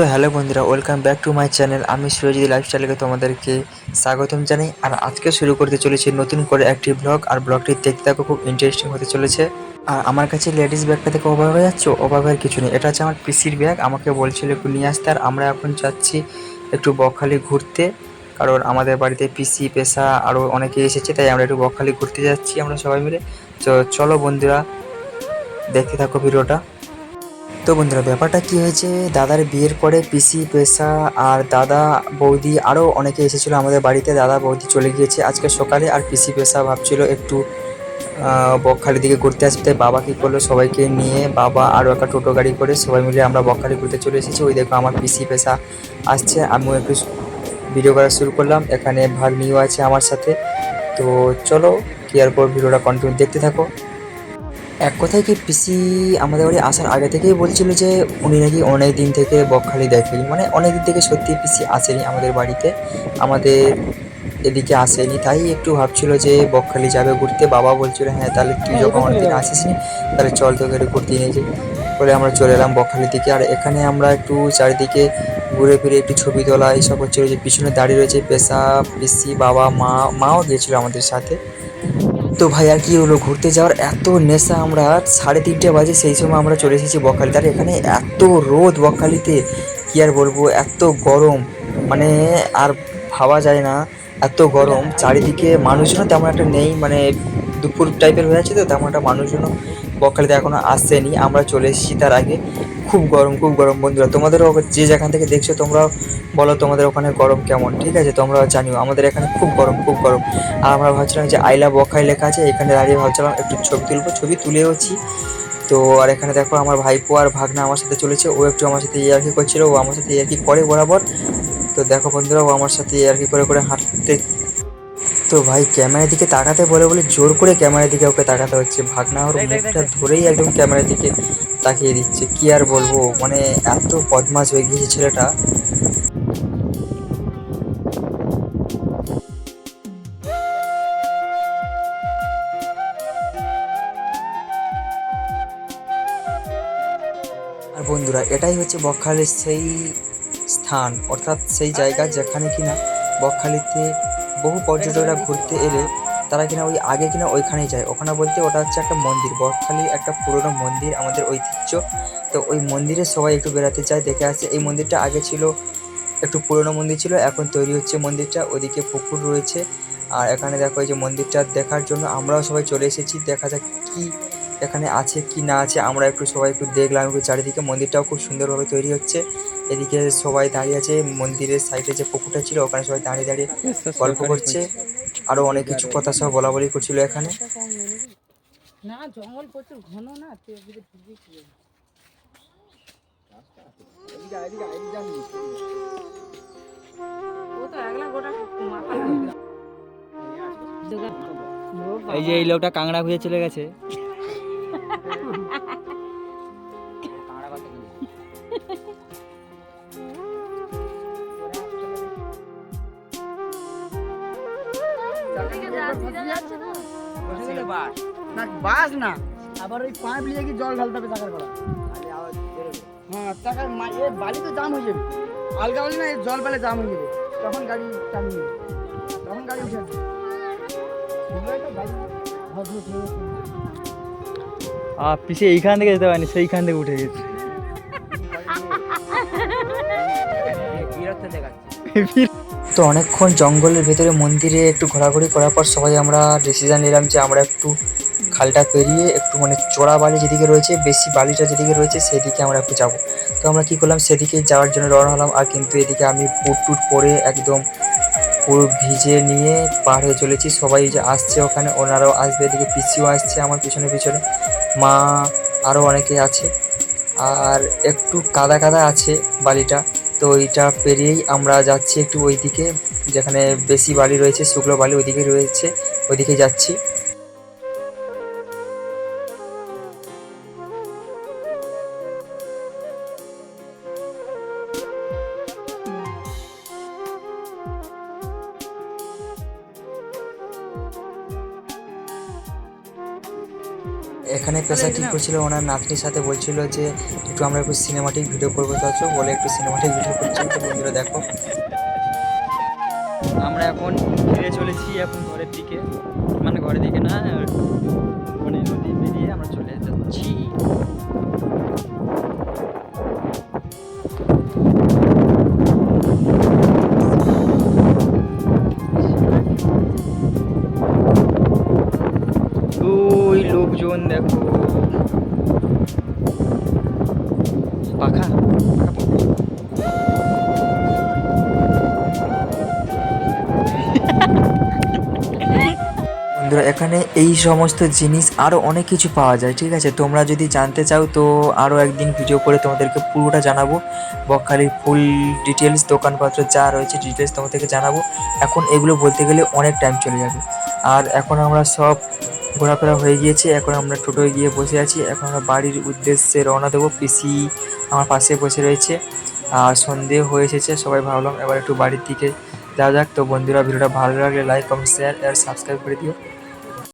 তো হ্যালো বন্ধুরা welcome back to my channel আমি সুরজিৎ লাইফস্টাইলকে তোমাদেরকে স্বাগতম জানাই। আর আজকে শুরু করতে চলেছি নতুন করে একটি ব্লগ আর ব্লগটি দেখতে থাকো, খুব ইন্টারেস্টিং হতে চলেছে। আর আমার কাছে লেডিস ব্যাগটা থেকে অবাক হয়ে যাচ্ছে? অভাবের কিছু নেই। এটা হচ্ছে আমার পিসির ব্যাগ আমাকে বলছিল একটু নিয়ে আসতে। আর আমরা এখন যাচ্ছি একটু বকখালি ঘুরতে, কারণ আমাদের বাড়িতে পিসি, পেশা আরও অনেকে এসেছে, তাই আমরা একটু বকখালি ঘুরতে যাচ্ছি আমরা সবাই মিলে। তো চলো বন্ধুরা, দেখতে থাকো ভিডিওটা। তো বন্ধুরা, ব্যাপারটা কি হয়েছে? দাদার বিয়ের পরে পিসি, পেশা আর দাদা বৌদি আরও অনেকে এসেছিল আমাদের বাড়িতে। দাদা বৌদি চলে গিয়েছে আজকে সকালে আর পিসি, পেশা ভাবছিল একটু বকখালির দিকে ঘুরতে আসতে। বাবা কী করল? সবাইকে নিয়ে বাবা আরও একটা টোটো গাড়ি করে সবাই মিলে আমরা বকখালি ঘুরতে চলে এসেছি। ওই দেখো আমার পিসি, পেশা আসছে। আমিও একটু ভিডিও করা শুরু করলাম। এখানে ভাগ ভাগ্নিও আছে আমার সাথে। তো চলো, কি আর পর ভিডিওটা কন্টিনিউ দেখতে থাকো। এক কথায় কি পিসি আমাদের বাড়ি আসার আগে থেকেই বলছিল যে উনি নাকি অনেক দিন থেকে বকখালি দেখেনি। মানে অনেক দিন থেকে সত্যি পিসি আসেনি আমাদের বাড়িতে। আমাদের এদিকে আসেনি তাই একটু ভাবছিল যে বকখালি যাবে ঘুরতে। বাবা বলছিল হ্যাঁ তাহলে তুই যখন অনেকদিন আসিসনি তাহলে চল তোকে একটু ঘুরতে নিয়ে যাই। বলে আমরা চলে এলাম বকখালির দিকে। আর এখানে আমরা একটু চারিদিকে ঘুরে ফিরে একটু ছবি তোলা এইসব হচ্ছিল যে পিছনে দাঁড়িয়ে রয়েছে পেশা পিসি বাবা মা মাও গিয়েছিল আমাদের সাথে। তো ভাই, আর কি হলো? ঘুরতে যাওয়ার এত নেশা আমরা, সাড়ে তিনটে বাজে সেই সময় আমরা চলে এসেছি বকখালি। তার এখানে এত রোদ বকখালিতে, কি আর বলব? এত গরম। মানে আর ভাবা যায় না, এত গরম। চারিদিকে মানুষজনও তেমন একটা নেই মানে দুপুর টাইপের হয়ে আছে তো, তেমন একটা মানুষজনও বকখালিতে এখনও আসছেনি আমরা চলে এসেছি তার আগে। খুব গরম খুব গরম বন্ধুরা তোমাদেরও যে যেখান থেকে দেখছ তোমরা বলো তোমাদের ওখানে গরম কেমন, ঠিক আছে? তোমরা জানিও, আমাদের এখানে খুব গরম খুব গরম। আর আমরা ভাবছিলাম যে আইলা বখাই লেখা আছে, এখানে দাঁড়িয়ে ভাবছিলাম একটু ছবি তুলবো, ছবি তুলেওছি। তো আর এখানে দেখো আমার ভাইপো আর ভাগনা আমার সাথে চলেছে, ও একটু আমার সাথে ইয়ার্কি করছিল, ও আমার সাথে ইয়ার্কি করে বরাবর। তো দেখো বন্ধুরা, ও আমার সাথে ইয়ার্কি করে করে হাঁটতে তো ভাই ক্যামেরার দিকে তাকাতে বলে বলে জোর করে ক্যামেরার দিকে ওকে তাকাতে হচ্ছে। ভাগনা ওর মুখটা ধরেই একদম ক্যামেরার দিকে তাকিয়ে দিচ্ছে। কি আর বলব? মানে এত বদমাশ হয়ে গিয়েছে ছেলেটা। আর বন্ধুরা এটাই হচ্ছে বকখালির সেই স্থান অর্থাৎ সেই জায়গা যেখানে কিনা বকখালিতে বহু পর্যটকরা ঘুরতে এলে তারা কিনা ওই আগে কিনা ওইখানেই যায়। ওখানে বলতে ওটা হচ্ছে একটা মন্দির বকখালির একটা পুরনো মন্দির, আমাদের ঐতিহ্য। তো ওই মন্দিরে সবাই একটু বেড়াতে যায়, দেখে আসে। এই মন্দিরটা আগে ছিল একটু পুরনো মন্দির ছিল, এখন তৈরি হচ্ছে মন্দিরটা। ওদিকে পুকুর রয়েছে। আর এখানে দেখো এই যে মন্দিরটা দেখার জন্য আমরাও সবাই চলে এসেছি। দেখা যাক কি এখানে আছে কি না আছে, আমরা একটু সবাই একটু দেখলাম। একটু চারিদিকে মন্দিরটাও খুব সুন্দরভাবে তৈরি হচ্ছে। এদিকে সবাই দাঁড়িয়ে আছে মন্দিরের সাইডে যে পুকুরটা ছিল ওখানে সবাই দাঁড়িয়ে দাঁড়িয়ে গল্প করছে। আরও অনেক কিছু কথা সব বলা বলি করছিল এখানে। না জঙ্গল প্রচুর ঘন না এই যে এই লোকটা কাংড়া ঘুরে চলে গেছে। না বাস না আবার ওই পাইপ নিয়ে কি জল ঢালতে হবে চাকার করা হ্যাঁ। চাকার এ বালি তো জাম হয়ে যাবে আলগা বালি না জল জাম হয়ে। যাবে তখন গাড়ি চালিয়ে তখন গাড়ি উঠে। আর পিছে এইখান থেকে যেতে পারিনি সেইখান থেকে উঠে গেছে তো অনেকক্ষণ জঙ্গলের ভেতরে মন্দিরে একটু ঘোরাঘুরি করার পর সবাই আমরা ডিসিশন নিলাম যে আমরা একটু খালটা পেরিয়ে একটু মানে চড়া বালি যেদিকে রয়েছে, বেশি বালিটা যেদিকে রয়েছে সেদিকে আমরা একটু যাব। তো আমরা কি করলাম, সেদিকে যাওয়ার জন্য রওনা হলাম আর কিন্তু এদিকে আমি বুট টুট পরে একদম পুরো ভিজে নিয়ে পার হয়ে চলেছি। সবাই যে আসছে ওখানে, ওনারাও আসবে এদিকে, পিসিও আসছে আমার পিছনে পিছনে, মা আরও অনেকে আছে। আর একটু কাদা কাদা আছে বালিটা। তো ওইটা পেরিয়েই আমরা যাচ্ছি একটু ওইদিকে, যেখানে বেশি বালি রয়েছে, শুকনো বালি ওইদিকে রয়েছে, ওইদিকে যাচ্ছি। এখানে পেশা ঠিক করছিল ওনার নাতনির সাথে বলছিল যে একটু আমরা একটু সিনেমাটিক ভিডিও করব তো আছো? বলে একটু সিনেমাটিক ভিডিও করছি তো বন্ধুরা দেখো। আমরা এখন ফিরে চলেছি এখন ঘরের দিকে। মানে ঘরের দিকে না লোকজন দেখো। পাখা? এখানে এই সমস্ত জিনিস আরও অনেক কিছু পাওয়া যায়, ঠিক আছে? তোমরা যদি জানতে চাও, তো আরও একদিন ভিডিও করে তোমাদেরকে পুরোটা জানাব। বকখালির ফুল ডিটেলস দোকানপত্র যা রয়েছে ডিটেলস তোমাদেরকে জানাব। এখন এগুলো বলতে গেলে অনেক টাইম চলে যাবে। আর এখন আমরা সব ঘোরাফেরা হয়ে গিয়েছে, এখন আমরা টোটোয় গিয়ে বসে আছি। এখন আমরা বাড়ির উদ্দেশ্যে রওনা দেবো। পিসি আমার পাশে বসে রয়েছে। আর সন্ধে হয়ে এসেছে, সবাই ভাবলাম এবার একটু বাড়ির দিকে যাওয়া যাক। তো বন্ধুরা, ভিডিওটা ভালো লাগলে লাইক কমেন্ট শেয়ার আর সাবস্ক্রাইব করে দিও।